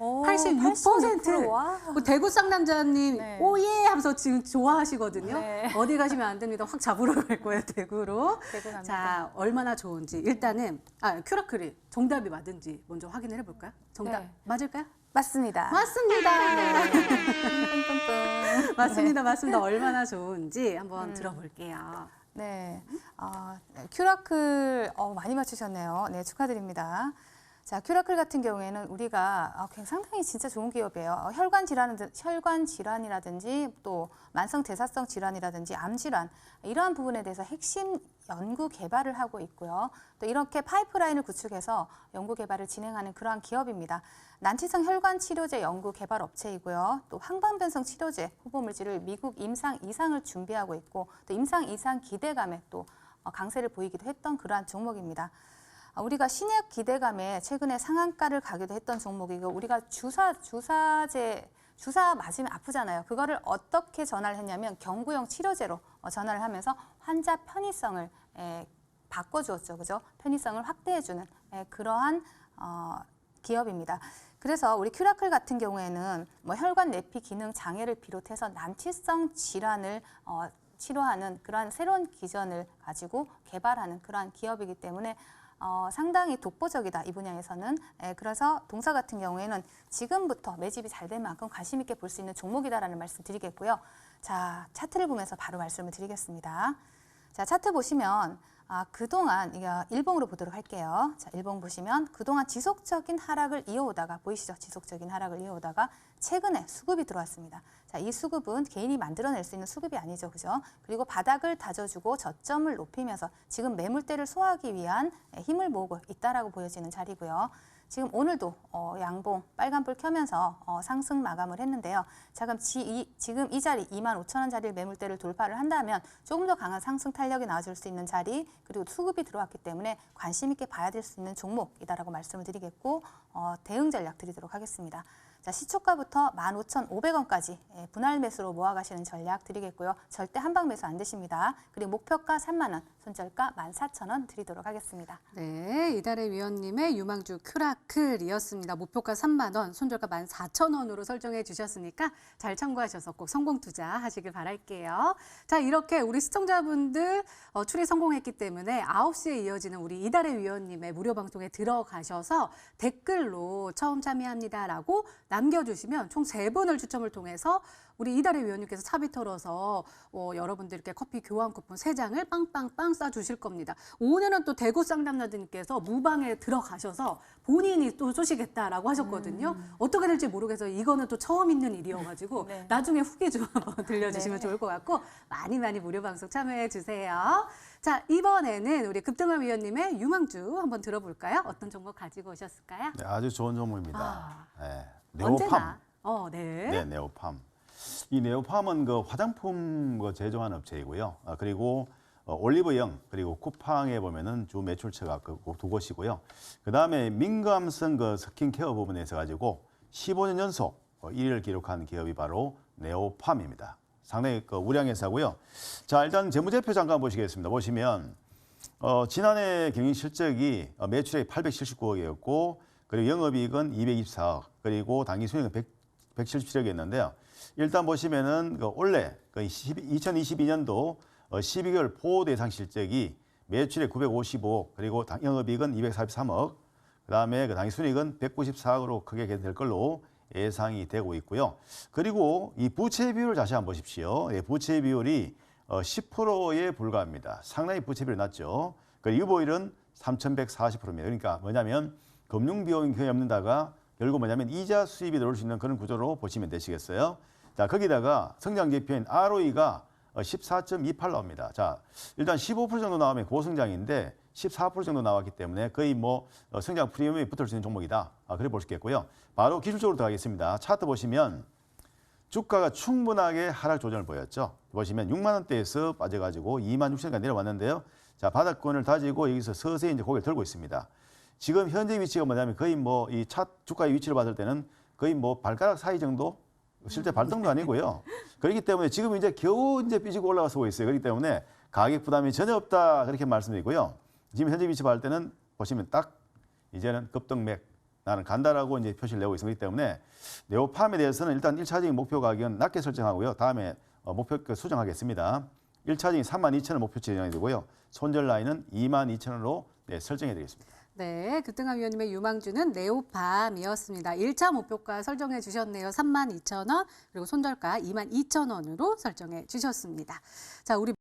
큐라클 오, 86%. 86%. 와. 그 대구 쌍남자님 네. 오예 하면서 지금 좋아하시거든요. 네. 어디 가시면 안 됩니다. 확 잡으러 갈 거예요 대구로. 대구. 자 얼마나 좋은지 일단은 아 큐라클이 정답이 맞은지 먼저 확인을 해볼까요? 정답 네. 맞을까요? 맞습니다. 맞습니다. 네. 맞습니다. 맞습니다. 얼마나 좋은지 한번 음. 들어볼게요. 네. 어, 네, 큐라클 어, 많이 맞추셨네요. 네, 축하드립니다. 자, 큐라클 같은 경우에는 우리가 아, 상당히 진짜 좋은 기업이에요. 어, 혈관 질환, 혈관 질환이라든지 또 만성 대사성 질환이라든지 암 질환 이러한 부분에 대해서 핵심 연구 개발을 하고 있고요. 또 이렇게 파이프라인을 구축해서 연구 개발을 진행하는 그러한 기업입니다. 난치성 혈관 치료제 연구 개발 업체이고요. 또 항방변성 치료제 후보 물질을 미국 임상 이상을 준비하고 있고 또 임상 이상 기대감에 또 어, 강세를 보이기도 했던 그러한 종목입니다. 아, 우리가 신약 기대감에 최근에 상한가를 가기도 했던 종목이고 우리가 주사 주사제 주사 맞으면 아프잖아요. 그거를 어떻게 전화를 했냐면 경구용 치료제로 어, 전화를 하면서 환자 편의성을 에, 바꿔주었죠, 그죠? 편의성을 확대해주는 에, 그러한 어, 기업입니다. 그래서 우리 큐라클 같은 경우에는 뭐 혈관 내피 기능 장애를 비롯해서 난치성 질환을 어, 치료하는 그러한 새로운 기전을 가지고 개발하는 그러한 기업이기 때문에 어, 상당히 독보적이다 이 분야에서는 에, 그래서 동사 같은 경우에는 지금부터 매집이 잘된 만큼 관심 있게 볼 수 있는 종목이다라는 말씀 드리겠고요. 자 차트를 보면서 바로 말씀을 드리겠습니다. 자 차트 보시면 아, 그동안 일봉으로 보도록 할게요. 자, 일봉 보시면 그동안 지속적인 하락을 이어오다가 보이시죠? 지속적인 하락을 이어오다가 최근에 수급이 들어왔습니다. 자, 이 수급은 개인이 만들어낼 수 있는 수급이 아니죠. 그죠? 그리고 바닥을 다져주고 저점을 높이면서 지금 매물대를 소화하기 위한 힘을 모으고 있다라고 보여지는 자리고요. 지금 오늘도 어, 양봉 빨간불 켜면서 어, 상승 마감을 했는데요. 지금, 지, 이, 지금 이 자리 2만 5천 원 자리를 매물대를 돌파를 한다면 조금 더 강한 상승 탄력이 나와줄 수 있는 자리 그리고 수급이 들어왔기 때문에 관심 있게 봐야 될 수 있는 종목이다라고 말씀을 드리겠고 어, 대응 전략 드리도록 하겠습니다. 자, 시초가부터 15,500원까지 예, 분할 매수로 모아가시는 전략 드리겠고요. 절대 한방 매수 안 되십니다. 그리고 목표가 3만 원, 손절가 14,000원 드리도록 하겠습니다. 네, 이달의 위원님의 유망주 큐라클이었습니다. 목표가 3만 원, 손절가 14,000원으로 설정해 주셨으니까 잘 참고하셔서 꼭 성공 투자하시길 바랄게요. 자, 이렇게 우리 시청자분들 어, 출입 성공했기 때문에 9시에 이어지는 우리 이달의 위원님의 무료 방송에 들어가셔서 댓글로 처음 참여합니다라고 남겨주시면 총 세분을 추첨을 통해서 우리 이달의 위원님께서 차비 털어서 어, 여러분들께 커피 교환 쿠폰 세장을 빵빵빵 쏴주실 겁니다. 오늘은 또 대구 쌍남자님께서 무방에 들어가셔서 본인이 또 쏘시겠다라고 하셨거든요. 어떻게 될지 모르겠어요. 이거는 또 처음 있는 일이어가지고 네. 나중에 후기 좀 한번 들려주시면 네. 좋을 것 같고 많이 많이 무료 방송 참여해 주세요. 자 이번에는 우리 급등한 위원님의 유망주 한번 들어볼까요? 어떤 종목 가지고 오셨을까요? 네, 아주 좋은 종목입니다. 아, 네, 언제나. 네오팜. 어, 네. 네, 네오팜. 이 네오팜은 그 화장품 그 제조하는 업체이고요. 아, 그리고 어, 올리브영 그리고 쿠팡에 보면은 주 매출처가 그 두 곳이고요. 그 다음에 민감성 그 스킨케어 부분에서 가지고 15년 연속 어, 1위를 기록한 기업이 바로 네오팜입니다. 상당히 그 우량 회사고요. 자, 일단 재무제표 잠깐 보시겠습니다. 보시면 어, 지난해 경영 실적이 어, 매출액 879억이었고 그리고 영업이익은 224억 그리고 당기 수익은 100, 177억이었는데요. 일단 보시면은 그 올해 그 2022년도 어, 12개월 보호 대상 실적이 매출액 955억 그리고 당- 영업이익은 243억 그다음에 그 당기 순이익은 194억으로 크게 개선될 걸로 예상이 되고 있고요. 그리고 이 부채 비율을 다시 한번 보십시오. 예, 부채 비율이 어, 10%에 불과합니다. 상당히 부채 비율이 낮죠. 그리고 유보율은 3,140%입니다. 그러니까 뭐냐면 금융 비용이 거의 없는다가 결국 뭐냐면 이자 수입이 들어올 수 있는 그런 구조로 보시면 되시겠어요. 자, 거기다가 성장 지표인 ROE가 14.28 나옵니다. 자, 일단 15% 정도 나오면 고성장인데 14% 정도 나왔기 때문에 거의 뭐 어, 성장 프리미엄이 붙을 수 있는 종목이다. 아, 그래 볼 수 있겠고요. 바로 기술적으로 들어가겠습니다. 차트 보시면 주가가 충분하게 하락 조정을 보였죠. 보시면 6만 원대에서 빠져가지고 2만 6천 원까지 내려왔는데요. 자 바닥권을 다지고 여기서 서서히 이제 고개를 들고 있습니다. 지금 현재 위치가 뭐냐면 거의 뭐 이 차 주가의 위치를 봤을 때는 거의 뭐 발가락 사이 정도 실제 발등도 아니고요. 그렇기 때문에 지금 이제 겨우 이제 삐지고 올라가서 있어요. 그렇기 때문에 가격 부담이 전혀 없다 그렇게 말씀드리고요. 지금 현재 위치 봤을 때는 보시면 딱 이제는 급등맥 나는 간다라고 이제 표시를 내고 있기 때문에 네오팜에 대해서는 일단 일차적인 목표 가격은 낮게 설정하고요. 다음에 어, 목표가 수정하겠습니다. 일차적인 3만 2천 원 목표치 정해 되고요. 손절 라인은 2만 2천 원으로 네, 설정해 드리겠습니다. 네, 규등한 위원님의 유망주는 네오밤이었습니다. 1차 목표가 설정해 주셨네요. 3만 2천 원, 그리고 손절가 2만 2천 원으로 설정해 주셨습니다. 자, 우리